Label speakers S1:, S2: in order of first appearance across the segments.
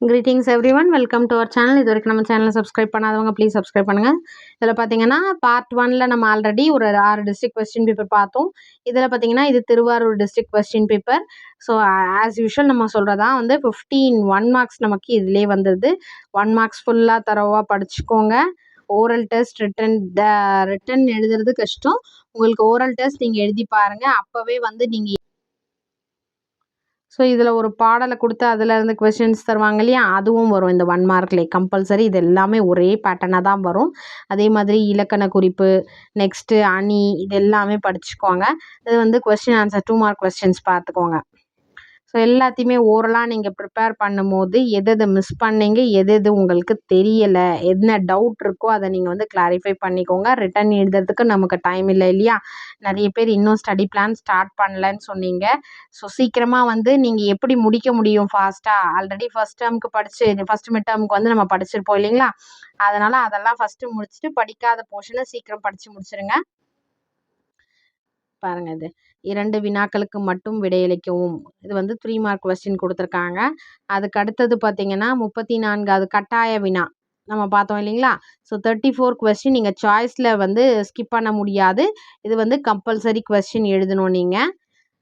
S1: Greetings everyone welcome to our channel இது வரைக்கும் நம்ம சேனலை சப்ஸ்கிரைப் பண்ணாதவங்க ப்ளீஸ் சப்ஸ்கிரைப் பண்ணுங்கள் இதில் பார்த்தீங்கன்னா பார்ட் ஒனில் நம்ம ஆல்ரெடி ஒரு ஆறு டிஸ்ட்ரிக் கொஸ்டின் பேப்பர் பார்த்தோம். இதில் பார்த்தீங்கன்னா இது Thiruvarur district question paper so as usual நம்ம சொல்கிறதா வந்து ஃபிஃப்டீன் ஒன் மார்க்ஸ் நமக்கு இதிலே வந்தது. ஒன் மார்க்ஸ் ஃபுல்லாக தரவாக படிச்சுக்கோங்க. ஓரல் டெஸ்ட் ரிட்டன் ரிட்டன் எழுதுறது கஷ்டம். உங்களுக்கு ஓரல் டெஸ்ட் நீங்கள் எழுதி பாருங்கள் அப்போவே வந்து நீங்கள் ஸோ இதில் ஒரு பாடலை கொடுத்து அதில் இருந்து கொஷின்ஸ் தருவாங்க இல்லையா? அதுவும் வரும். இந்த ஒன் மார்க்லே கம்பல்சரி இது எல்லாமே ஒரே பேட்டர்னாக தான் வரும். அதே மாதிரி இலக்கண குறிப்பு நெக்ஸ்ட்டு அணி இது எல்லாமே படிச்சுக்கோங்க இது வந்து question answer two mark questions பார்த்துக்கோங்க ஸோ எல்லாத்தையுமே ஓரலாக நீங்கள் ப்ரிப்பேர் பண்ணும்போது எது எது மிஸ் பண்ணீங்க எது எது உங்களுக்கு தெரியலை என்ன டவுட் இருக்கோ அதை நீங்கள் வந்து கிளாரிஃபை பண்ணிக்கோங்க. ரிட்டன் எழுதுறதுக்கு நமக்கு டைம் இல்லை இல்லையா? நிறைய பேர் இன்னும் ஸ்டடி பிளான் ஸ்டார்ட் பண்ணலன்னு சொன்னீங்க. ஸோ சீக்கிரமாக வந்து நீங்கள் எப்படி முடிக்க முடியும் ஃபாஸ்ட்டாக ஆல்ரெடி ஃபஸ்ட் டேர்முக்கு படித்து ஃபஸ்ட் மிட் டேர்முக்கு வந்து நம்ம படிச்சிருப்போம் இல்லைங்களா? அதனால் அதெல்லாம் ஃபஸ்ட்டு முடிச்சுட்டு படிக்காத போர்ஷனை சீக்கிரம் படித்து முடிச்சிருங்க. பாருங்கள் இது. இரண்டு வினாக்களுக்கு மட்டும் விடையளிக்கவும். இது வந்து த்ரீ மார்க் கொஸ்டின் கொடுத்துருக்காங்க. அதுக்கு அடுத்தது பார்த்தீங்கன்னா முப்பத்தி நான்காவது கட்டாய வினா. நம்ம பார்த்தோம் இல்லைங்களா? ஸோ தேர்ட்டி ஃபோர் கொஸ்டின் நீங்கள் சாய்ஸில் வந்து ஸ்கிப் பண்ண முடியாது. இது வந்து கம்பல்சரி கொஸ்டின் எழுதணும் நீங்கள்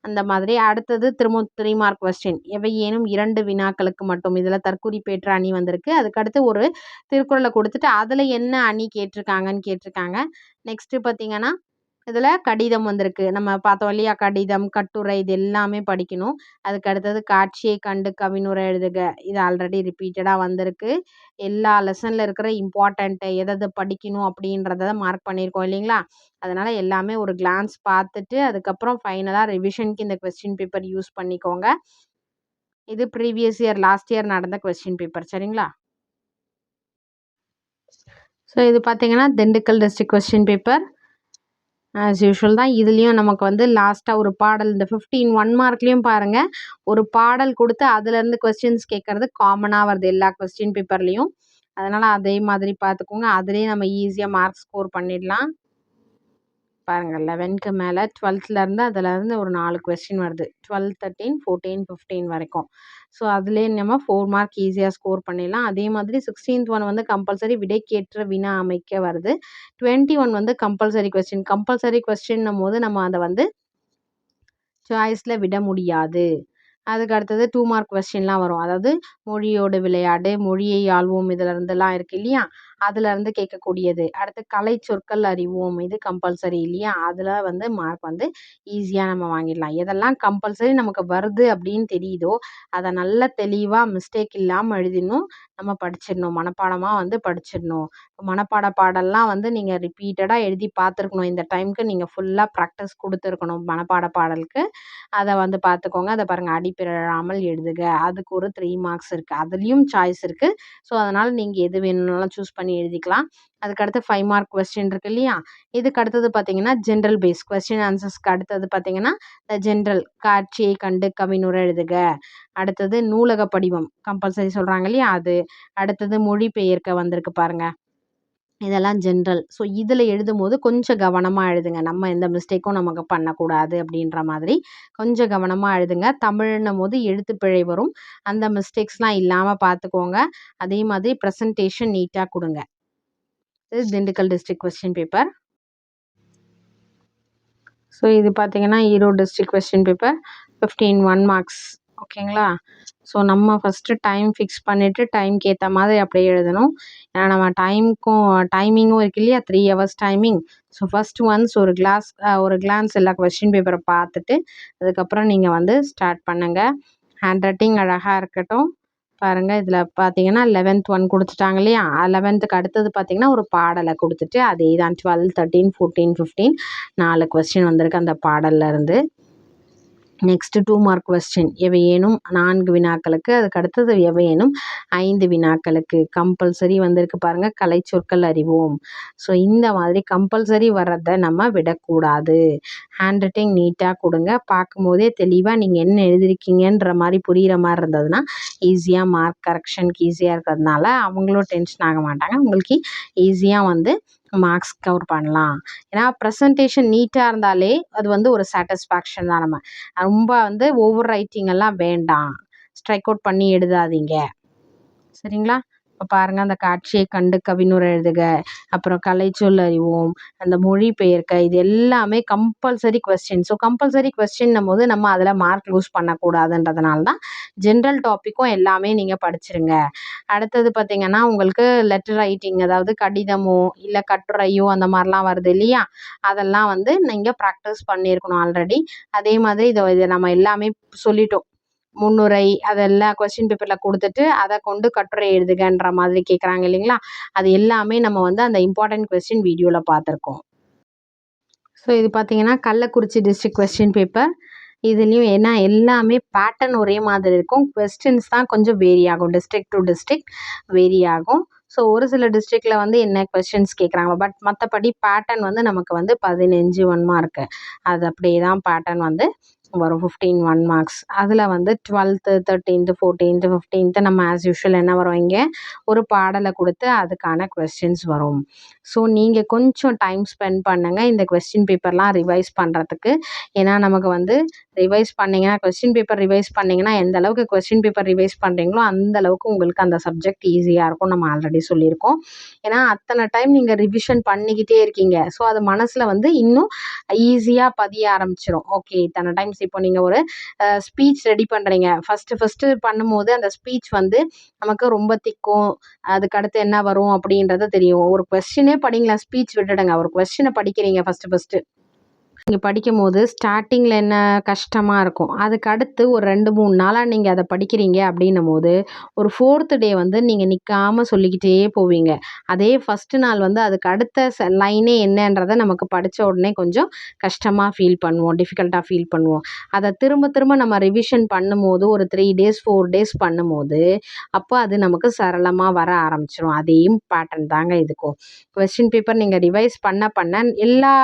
S1: அந்த மாதிரி. அடுத்தது திரும்ப த்ரீ மார்க் கொஸ்டின் எவை ஏனும் இரண்டு வினாக்களுக்கு மட்டும். இதில் தற்குறிப்பேற்ற அணி வந்திருக்கு. அதுக்கடுத்து ஒரு திருக்குறளை கொடுத்துட்டு அதில் என்ன அணி கேட்டிருக்காங்கன்னு கேட்டிருக்காங்க. நெக்ஸ்ட்டு பார்த்தீங்கன்னா இதில் கடிதம் வந்திருக்கு. நம்ம பார்த்தோம் இல்லையா? கடிதம் கட்டுரை இது எல்லாமே படிக்கணும். அதுக்கு அடுத்தது காட்சியை கண்டு கவினுரை எழுதுக. இது ஆல்ரெடி ரிப்பீட்டடாக வந்திருக்கு. எல்லா லெசனில் இருக்கிற இம்பார்ட்டண்ட்டை எதை படிக்கணும் அப்படின்றத மார்க் பண்ணியிருக்கோம் இல்லைங்களா? அதனால் எல்லாமே ஒரு கிளான்ஸ் பார்த்துட்டு அதுக்கப்புறம் ஃபைனலாக ரிவிஷனுக்கு இந்த கொஸ்டின் பேப்பர் யூஸ் பண்ணிக்கோங்க. இது ப்ரீவியஸ் இயர் லாஸ்ட் இயர் நடந்த கொஸ்டின் பேப்பர் சரிங்களா? ஸோ இது பார்த்தீங்கன்னா Dindigul district question paper as usual தான் இதுலேயும் நமக்கு வந்து லாஸ்ட்டாக ஒரு பாடல் இந்த ஃபிஃப்டீன் ஒன் மார்க்லேயும் பாருங்கள் ஒரு பாடல் கொடுத்து அதுலேருந்து கொஸ்டின்ஸ் கேட்குறது காமனாக வருது எல்லா கொஸ்டின் பேப்பர்லேயும் அதனால் அதே மாதிரி பார்த்துக்கோங்க அதுலேயும் நம்ம ஈஸியாக மார்க் ஸ்கோர் பண்ணிடலாம். பாருங்கள் லெவன்க்கு மேலே டுவெல்த்துலேருந்து அதில் இருந்து ஒரு நாலு கொஸ்டின் வருது. டுவெல் தேர்ட்டீன் ஃபோர்டீன் ஃபிஃப்டீன் வரைக்கும். ஸோ அதுலேயே நம்ம ஃபோர் மார்க் ஈஸியாக ஸ்கோர் பண்ணிடலாம். அதே மாதிரி சிக்ஸ்டீன்த் ஒன் வந்து கம்பல்சரி விடைக்கேற்ற வினா அமைக்க வருது. டுவெண்ட்டி ஒன் வந்து கம்பல்சரி கொஸ்டின் கம்பல்சரி கொஸ்டின்னும் போது நம்ம அதை வந்து சாய்ஸில் விட முடியாது. அதுக்கு அடுத்தது டூ மார்க் கொஸ்டின்லாம் வரும். அதாவது மொழியோட விளையாடு மொழியை ஆள்வோம் இதில் இருந்தெல்லாம் இருக்குது இல்லையா? அதுலேருந்து கேட்கக்கூடியது. அடுத்து கலை சொற்கள் அறிவோம். இது கம்பல்சரி இல்லையா? அதில் வந்து மார்க் வந்து ஈஸியாக நம்ம வாங்கிடலாம். எதெல்லாம் கம்பல்சரி நமக்கு வருது அப்படின்னு தெரியுதோ அதை நல்ல தெளிவாக மிஸ்டேக் இல்லாமல் எழுதிடணும். நம்ம படிச்சிடணும். மனப்பாடமாக வந்து படிச்சிடணும். மனப்பாட பாடல்லாம் வந்து நீங்கள் ரிப்பீட்டடாக எழுதி பார்த்துருக்கணும். இந்த டைமுக்கு நீங்கள் ஃபுல்லாக ப்ராக்டிஸ் கொடுத்துருக்கணும் மனப்பாட பாடலுக்கு. அதை வந்து பார்த்துக்கோங்க. அதை பாருங்கள் அடிப்பிறழாமல் எழுதுக. அதுக்கு ஒரு த்ரீ மார்க்ஸ் இருக்குது அதுலேயும் சாய்ஸ் இருக்குது ஸோ அதனால் நீங்கள் எது வேணும்னாலும் சூஸ் பண்ணி எழுதிக்கலாம். அதுக்கடுத்து ஃபைவ் மார்க் கொஸ்டின் இருக்குது இல்லையா? இதுக்கு அடுத்தது பார்த்தீங்கன்னா ஜென்ரல் பேஸ் கொஸ்டின் ஆன்சர்ஸ்க்கு அடுத்தது பார்த்தீங்கன்னா ஜென்ரல் காட்சியை கண்டு கவினுரை எழுதுக. அடுத்தது நூலக படிவம் கம்பல்சரி சொல்கிறாங்க இல்லையா அது? அடுத்தது மொழிபெயர்க்க வந்திருக்கு பாருங்கள் இதெல்லாம் ஜென்ரல் ஸோ இதில் எழுதும் போது கொஞ்சம் கவனமாக எழுதுங்க. நம்ம எந்த மிஸ்டேக்கும் நமக்கு பண்ணக்கூடாது அப்படின்ற மாதிரி. கொஞ்சம் கவனமாக எழுதுங்க. தமிழ்னும் போது எழுத்துப்பிழை வரும். அந்த மிஸ்டேக்ஸ்லாம் இல்லாமல் பார்த்துக்கோங்க அதே மாதிரி ப்ரெசன்டேஷன் நீட்டாக கொடுங்க. இது Dindigul district question paper so இது பார்த்தீங்கன்னா Erode district question paper fifteen one marks ஓகேங்களா? ஸோ நம்ம ஃபஸ்ட்டு டைம் ஃபிக்ஸ் பண்ணிவிட்டு டைம்க்கு ஏற்ற மாதிரி அப்படியே எழுதணும். ஏன்னா நம்ம டைமுக்கும் டைமிங்கும் இருக்குது இல்லையா? Three hours timing so first once ஒரு கிளாஸ் ஒரு கிளான்ஸ் எல்லா கொஸ்டின் பேப்பரை பார்த்துட்டு அதுக்கப்புறம் நீங்கள் வந்து ஸ்டார்ட் பண்ணுங்கள் ஹேண்ட் ரைட்டிங் அழகாக இருக்கட்டும். பாருங்கள் இதில் பார்த்தீங்கன்னா லெவன்த் ஒன் கொடுத்துட்டாங்க இல்லையா? லெவன்த்துக்கு அடுத்தது பார்த்தீங்கன்னா ஒரு பாடலை கொடுத்துட்டு அதே தான் டுவெல் தேர்ட்டீன் ஃபோர்டீன் ஃபிஃப்டீன் நாலு கொஸ்டின் வந்திருக்கு அந்த பாடல்லேருந்து நெக்ஸ்ட்டு டூ மார்க் கொஸ்டின் எவையேனும் நான்கு வினாக்களுக்கு அதுக்கு அடுத்தது எவையேனும் ஐந்து வினாக்களுக்கு கம்பல்சரி வந்திருக்கு பாருங்கள் கலை சொற்கள் அறிவோம். ஸோ இந்த மாதிரி கம்பல்சரி வர்றதை நம்ம விடக்கூடாது. ஹேண்ட் ரைட்டிங் நீட்டாக கொடுங்க. பார்க்கும்போதே தெளிவாக நீங்கள் என்ன எழுதிருக்கீங்கன்ற மாதிரி புரிகிற மாதிரி இருந்ததுன்னா ஈஸியாக மார்க் கரெக்ஷனுக்கு ஈஸியாக இருக்கிறதுனால அவங்களும் டென்ஷன் ஆக மாட்டாங்க. உங்களுக்கு ஈஸியாக வந்து மார்க்ஸ் கவர் பண்ணலாம். ஏன்னா ப்ரெசன்டேஷன் நீட்டாக இருந்தாலே அது வந்து ஒரு சாட்டிஸ்ஃபேக்ஷன் தான் நம்ம. ரொம்ப வந்து ஓவர் ரைட்டிங் எல்லாம் வேண்டாம். ஸ்ட்ரைக் அவுட் பண்ணி எழுதாதீங்க. சரிங்களா? இப்போ பாருங்கள் அந்த காட்சியை கண்டு கவினுரை எழுதுக அப்புறம் கலைச்சொல் அறிவோம் அந்த மொழி பெயர்க்க இது எல்லாமே கம்பல்சரி கொஸ்டின் ஸோ கம்பல்சரி கொஸ்டின்னும் போது நம்ம அதில் மார்க் லூஸ் பண்ணக்கூடாதுன்றதுனால தான் ஜென்ரல் டாப்பிக்கும் எல்லாமே நீங்கள் படிச்சிருங்க. அடுத்தது பார்த்திங்கன்னா உங்களுக்கு லெட்டர் ரைட்டிங் அதாவது கடிதமோ இல்லை கட்டுரையோ அந்த மாதிரிலாம் வருது இல்லையா? அதெல்லாம் வந்து நீங்கள் ப்ராக்டிஸ் பண்ணியிருக்கணும் ஆல்ரெடி அதே மாதிரி இதை இதை நம்ம எல்லாமே சொல்லிட்டோம். முன்னுரை அதெல்லாம் கொஸ்டின் பேப்பரில் கொடுத்துட்டு அதை கொண்டு கட்டுரை எழுதுகன்ற மாதிரி கேட்குறாங்க இல்லைங்களா? அது எல்லாமே நம்ம வந்து அந்த இம்பார்ட்டன்ட் கொஸ்டின் வீடியோவில் பார்த்துருக்கோம். ஸோ இது பார்த்தீங்கன்னா கள்ளக்குறிச்சி டிஸ்ட்ரிக்ட் கொஸ்டின் பேப்பர் இதுலேயும் ஏன்னா எல்லாமே பேட்டர்ன் ஒரே மாதிரி இருக்கும். கொஸ்டின்ஸ் தான் கொஞ்சம் வேரி ஆகும். டிஸ்ட்ரிக்ட் டு டிஸ்ட்ரிக்ட் வேரி ஆகும். ஸோ ஒரு சில டிஸ்ட்ரிக்டில் வந்து என்ன கொஸ்டின்ஸ் கேட்குறாங்க பட் மற்றபடி பேட்டர்ன் வந்து நமக்கு வந்து பதினஞ்சு ஒன் மார்க்கு அது அப்படியே தான் பேட்டர்ன் வந்து வரும். ஃபிஃப்டீன் ஒன் மார்க்ஸ் அதில் வந்து டுவெல்த்து தேர்ட்டீன்த்து ஃபோர்டீன்த்து ஃபிஃப்டீன்த்து நம்ம ஆஸ் யூஷுவல் என்ன வரும் இங்கே? ஒரு பாடலை கொடுத்து அதுக்கான கொஸ்டின்ஸ் வரும். ஸோ நீங்கள் கொஞ்சம் டைம் ஸ்பெண்ட் பண்ணுங்கள் இந்த கொஸ்டின் பேப்பர்லாம் ரிவைஸ் பண்ணுறதுக்கு ஏன்னா நமக்கு வந்து ரிவைஸ் பண்ணிங்கன்னா கொஸ்டின் பேப்பர் ரிவைஸ் பண்ணிங்கன்னா எந்த அளவுக்கு கொஸ்டின் பேப்பர் ரிவைஸ் பண்ணுறீங்களோ அந்த அளவுக்கு உங்களுக்கு அந்த சப்ஜெக்ட் ஈஸியாக இருக்கும் நம்ம ஆல்ரெடி சொல்லியிருக்கோம். ஏன்னா அத்தனை டைம் நீங்கள் ரிவிஷன் பண்ணிக்கிட்டே இருக்கீங்க. ஸோ அது மனசில் வந்து இன்னும் ஈஸியாக பதிய ஆரம்பிச்சிடும் ஓகே இத்தனை டைம்ஸ் இப்போ நீங்கள் ஒரு ஸ்பீச் ரெடி பண்ணுறீங்க ஃபஸ்ட்டு ஃபஸ்ட்டு பண்ணும்போது அந்த ஸ்பீச் வந்து நமக்கு ரொம்ப திக்கும். அதுக்கு அடுத்து என்ன வரும் அப்படின்றத தெரியும். ஒரு கொஸ்டினே படிங்களேன் ஸ்பீச் விட்டுடுங்க. ஒரு கொஸ்டினை படிக்கிறீங்க ஃபஸ்ட்டு ஃபஸ்ட்டு நீங்கள் படிக்கும் போது ஸ்டார்டிங்கில் என்ன கஷ்டமாக இருக்கும்? அதுக்கு அடுத்து ஒரு ரெண்டு மூணு நாளாக நீங்கள் அதை படிக்கிறீங்க அப்படின்னும் போது ஒரு ஃபோர்த்து டே வந்து நீங்கள் நிற்காமல் சொல்லிக்கிட்டே போவீங்க. அதே ஃபஸ்ட்டு நாள் வந்து அதுக்கு அடுத்த ச லைனே என்னன்றதை நமக்கு படித்த உடனே கொஞ்சம் கஷ்டமாக ஃபீல் பண்ணுவோம் டிஃபிகல்ட்டாக ஃபீல் பண்ணுவோம். அதை திரும்ப திரும்ப நம்ம ரிவிஷன் பண்ணும்போது ஒரு த்ரீ டேஸ் ஃபோர் டேஸ் பண்ணும்போது அப்போ அது நமக்கு சரளமாக வர ஆரம்பிச்சிடும் அதையும் பேட்டர்ன் தாங்க இதுக்கும். கொஸ்டின் பேப்பர் நீங்கள் ரிவைஸ் பண்ண பண்ண எல்லா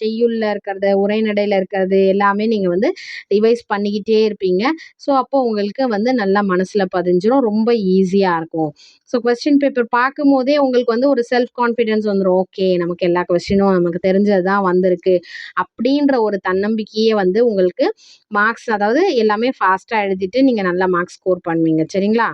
S1: செய்யுள்ள இருக்கிறது உரைநடையில் இருக்கிறது எல்லாமே நீங்கள் வந்து ரிவைஸ் பண்ணிக்கிட்டே இருப்பீங்க. ஸோ அப்போ உங்களுக்கு வந்து நல்லா மனசில் பதிஞ்சிடும் ரொம்ப ஈஸியாக இருக்கும். ஸோ கொஸ்டின் பேப்பர் பார்க்கும்போதே உங்களுக்கு வந்து ஒரு செல்ஃப் கான்ஃபிடென்ஸ் வந்துடும் ஓகே நமக்கு எல்லா கொஸ்டினும் நமக்கு தெரிஞ்சது தான் வந்திருக்கு. அப்படின்ற ஒரு தன்னம்பிக்கையே வந்து உங்களுக்கு மார்க்ஸ் அதாவது எல்லாமே ஃபாஸ்ட்டாக எழுதிட்டு நீங்கள் நல்லா மார்க்ஸ் ஸ்கோர் பண்ணுவீங்க. சரிங்களா?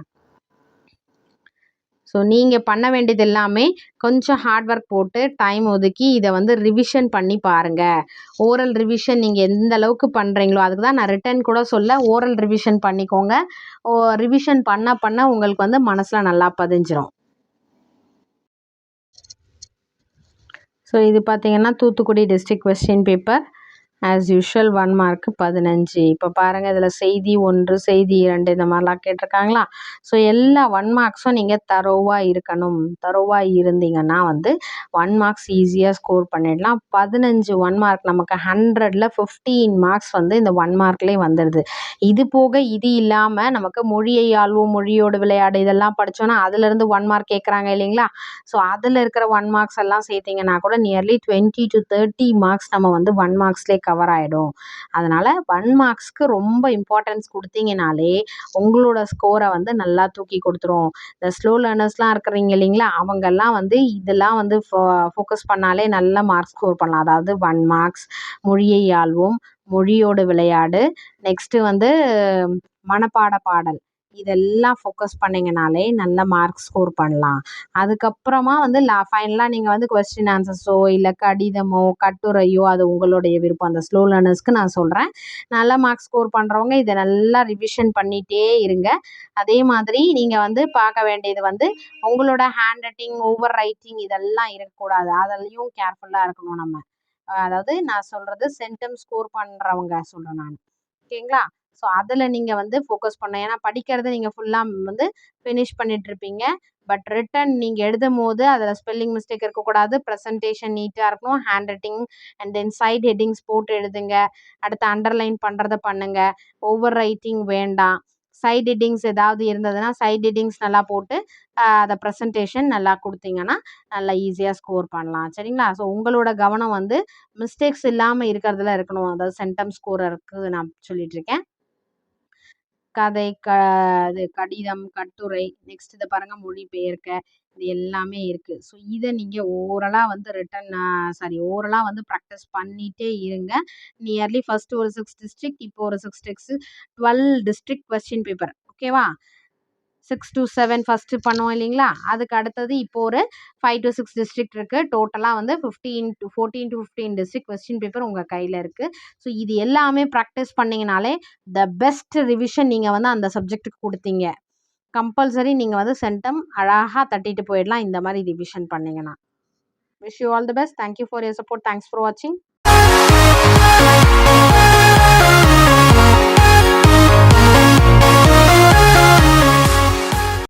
S1: ஸோ நீங்கள் பண்ண வேண்டியது எல்லாமே கொஞ்சம் ஹார்ட் ஒர்க் போட்டு டைம் ஒதுக்கி இதை வந்து ரிவிஷன் பண்ணி பாருங்கள் ஓரல் ரிவிஷன் நீங்கள் எந்த அளவுக்கு பண்ணுறீங்களோ அதுக்கு தான் நான் ரிட்டன் கூட சொல்ல ஓரல் ரிவிஷன் பண்ணிக்கோங்க. ஓ ரிவிஷன் பண்ண பண்ண உங்களுக்கு வந்து மனசில் நல்லா பதிஞ்சிரும். ஸோ இது பார்த்தீங்கன்னா Thoothukudi district question paper as usual one mark பதினஞ்சு. இப்போ பாருங்கள் இதில் செய்தி ஒன்று செய்தி இரண்டு இந்த மாதிரிலாம் கேட்டிருக்காங்களா? ஸோ எல்லா ஒன் மார்க்ஸும் நீங்கள் தரோவாக இருக்கணும். தரோவாக இருந்தீங்கன்னா வந்து ஒன் மார்க்ஸ் ஈஸியாக ஸ்கோர் பண்ணிடலாம். பதினஞ்சு ஒன் மார்க் நமக்கு ஹண்ட்ரடில் ஃபிஃப்டீன் மார்க்ஸ் வந்து இந்த ஒன் மார்க்லேயே வந்துடுது இது போக இது இல்லாமல் நமக்கு மொழியை ஆள்வோம் மொழியோட விளையாடு இதெல்லாம் படித்தோன்னா அதுலேருந்து ஒன் மார்க் கேட்குறாங்க இல்லைங்களா? ஸோ அதில் இருக்கிற ஒன் மார்க்ஸ் எல்லாம் சேர்த்திங்கன்னா கூட nearly twenty to thirty marks நம்ம வந்து ஒன் மார்க்ஸ்லேயே கவர் ஆகிடும் அதனால் ஒன் மார்க்ஸ்க்கு ரொம்ப இம்பார்ட்டன்ஸ் கொடுத்தீங்கனாலே உங்களோட ஸ்கோரை வந்து நல்லா தூக்கி கொடுத்துரும். இந்த ஸ்லோ லேர்னர்ஸ்லாம் இருக்கிறீங்க இல்லைங்களா அவங்கெல்லாம் வந்து இதெல்லாம் வந்து ஃபோ ஃபோக்கஸ் பண்ணாலே நல்ல மார்க்ஸ் ஸ்கோர் பண்ணலாம். அதாவது ஒன் மார்க்ஸ் மொழியை ஆள்வோம் மொழியோடு விளையாடு நெக்ஸ்ட்டு வந்து மனப்பாட பாடல். இதெல்லாம் ஃபோக்கஸ் பண்ணிங்கனாலே நல்ல மார்க் ஸ்கோர் பண்ணலாம். அதுக்கப்புறமா வந்து லா ஃபைனலாக நீங்கள் வந்து கொஸ்டின் ஆன்சர்ஸோ இல்லை கடிதமோ கட்டுரையோ அது உங்களுடைய விருப்பம். அந்த ஸ்லோ லேர்னர்ஸ்க்கு நான் சொல்கிறேன் நல்ல மார்க் ஸ்கோர் பண்ணுறவங்க இதை நல்லா ரிவிஷன் பண்ணிகிட்டே இருங்க. அதே மாதிரி நீங்கள் வந்து பார்க்க வேண்டியது வந்து உங்களோட ஹேண்ட் ரைட்டிங் ஓவர் ரைட்டிங் இதெல்லாம் இருக்கக்கூடாது. அதிலையும் கேர்ஃபுல்லாக இருக்கணும் நம்ம. அதாவது நான் சொல்கிறது சென்டம் ஸ்கோர் பண்ணுறவங்க சொல்கிறேன் நான். ஓகேங்களா ஸோ அதில் நீங்கள் வந்து ஃபோக்கஸ் பண்ணணும். ஏன்னா படிக்கிறத நீங்கள் ஃபுல்லாக வந்து ஃபினிஷ் பண்ணிகிட்ருப்பீங்க பட் ரிட்டன் நீங்கள் எழுதும் போது அதில் ஸ்பெல்லிங் மிஸ்டேக் இருக்கக்கூடாது. ப்ரெசன்டேஷன் நீட்டாக இருக்கணும். Handwriting and then side headings போட்டு எழுதுங்க. அடுத்து அண்டர்லைன் பண்ணுறத பண்ணுங்கள் ஓவர் ரைட்டிங் வேண்டாம். சைட் ஹெட்டிங்ஸ் ஏதாவது இருந்ததுன்னா சைட் ஹெட்டிங்ஸ் நல்லா போட்டு அதை ப்ரெசன்டேஷன் நல்லா கொடுத்தீங்கன்னா நல்லா ஈஸியாக ஸ்கோர் பண்ணலாம். சரிங்களா? ஸோ உங்களோட கவனம் வந்து மிஸ்டேக்ஸ் இல்லாமல் இருக்கிறதுல இருக்கணும். அதாவது சென்டம் ஸ்கோர் இருக்குது நான் சொல்லிகிட்ருக்கேன் கதை க இது கடிதம் கட்டுரை நெக்ஸ்ட் இதை பாருங்கள் மொழிபெயர்க்க இது எல்லாமே இருக்குது ஸோ இதை நீங்கள் ஓரலாக வந்து ரிட்டன் சாரி ஓரலாக வந்து ப்ராக்டிஸ் பண்ணிகிட்டே இருங்க. நியர்லி ஃபஸ்ட்டு ஒரு சிக்ஸ் டிஸ்ட்ரிக்ட் இப்போ ஒரு six districts twelve district question paper ஓகேவா சிக்ஸ் டு செவன் ஃபஸ்ட்டு பண்ணுவோம் இல்லைங்களா? அதுக்கு அடுத்தது இப்போ ஒரு ஃபைவ் டு சிக்ஸ் டிஸ்ட்ரிக்ட் இருக்குது டோட்டலாக வந்து fifteen to fourteen to fifteen district question paper உங்கள் கையில் இருக்குது ஸோ இது எல்லாமே ப்ராக்டிஸ் பண்ணிங்கனாலே த பெஸ்ட் ரிவிஷன் நீங்கள் வந்து அந்த சப்ஜெக்ட்டுக்கு கொடுத்தீங்க. கம்பல்சரி நீங்கள் வந்து சென்டம் அழகாக தட்டிட்டு போயிடலாம் இந்த மாதிரி ரிவிஷன் பண்ணிங்கன்னா. Wish you all the best thank you for your support thanks for வாட்சிங்